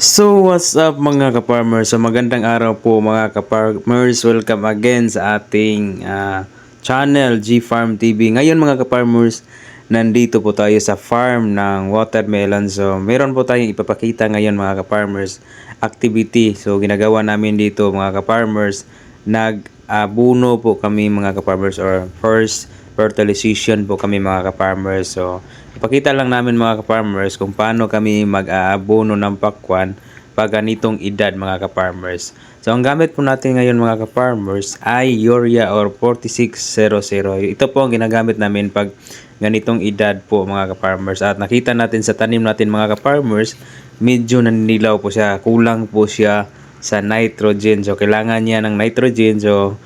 So what's up mga ka-farmers? So magandang araw po mga ka-farmers. Welcome again sa ating ah, channel G Farm TV. Ngayon mga ka-farmers, nandito po tayo sa farm ng watermelon. So meron po tayong ipapakita ngayon mga ka-farmers activity. So ginagawa namin dito mga ka-farmers, nag-abuno po kami mga ka-farmers or first fertilization po kami mga ka-farmers. So, ipakita lang namin mga ka-farmers kung paano kami mag-aabono ng pakwan pag ganitong edad mga ka-farmers. So, ang gamit po natin ngayon mga ka-farmers ay urea or 4600. Ito po ang ginagamit namin pag ganitong edad po mga ka-farmers. At nakita natin sa tanim natin mga ka-farmers, medyo naninilaw po siya. Kulang po siya sa nitrogen. So, kailangan niya ng nitrogen. So,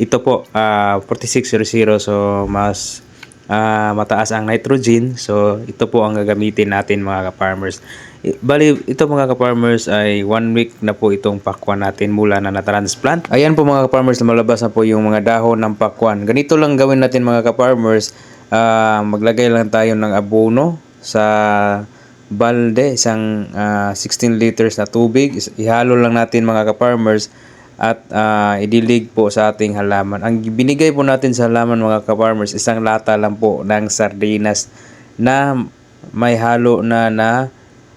ito po ah 4600 so mas ah, mataas ang nitrogen. So ito po ang gagamitin natin mga ka-farmers. Bali ito mga ka-farmers ay one week na po itong pakwan natin mula na na-transplant. Ayan po mga ka-farmers na malabas na po yung mga dahon ng pakwan. Ganito lang gawin natin mga ka-farmers. Ah, maglagay lang tayo ng abono sa balde isang ah, 16 liters na tubig. Ihalo lang natin mga ka-farmers at ah, idilig po sa ating halaman. Ang binigay po natin sa halaman mga ka-farmers, isang lata lang po ng sardinas na may halo na na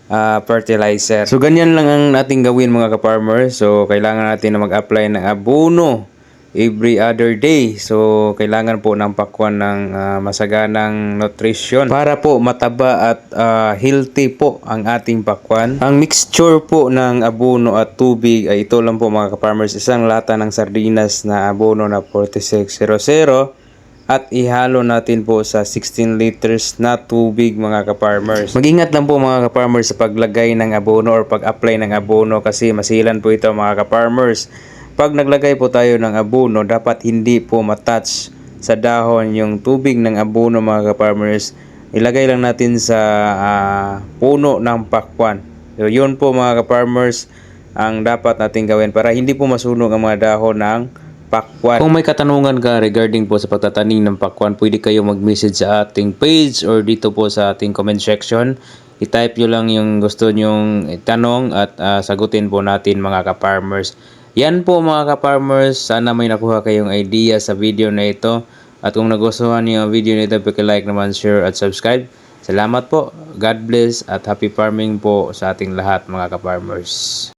ah, fertilizer. So ganyan lang ang nating gawin mga ka-farmers. So kailangan natin na mag-apply ng abono every other day. So, kailangan po ng pakwan ng ah, masaganang nutrition para po mataba at ah, healthy po ang ating pakwan. Ang mixture po ng abono at tubig ay ito lang po mga ka-farmers. Isang lata ng sardinas na abono na 4600 at ihalo natin po sa 16 liters na tubig mga ka-farmers. Mag-ingat lang po mga ka-farmers sa paglagay ng abono or pag-apply ng abono kasi masilan po ito mga ka-farmers. Pag naglagay po tayo ng abono, dapat hindi po matouch sa dahon yung tubig ng abono mga ka-farmers. Ilagay lang natin sa ah, puno ng pakwan. So, yun po mga ka-farmers ang dapat natin gawin para hindi po masunog ang mga dahon ng pakwan. Kung may katanungan ka regarding po sa pagtatanim ng pakwan, pwede kayo mag-message sa ating page or dito po sa ating comment section. I-type nyo lang yung gusto nyong tanong at ah, sagutin po natin mga ka-farmers. Yan po mga ka-farmers, sana may nakuha kayong idea sa video na ito. At kung nagustuhan niyo ang video nito, like naman, share at subscribe. Salamat po, God bless at happy farming po sa ating lahat mga ka-farmers.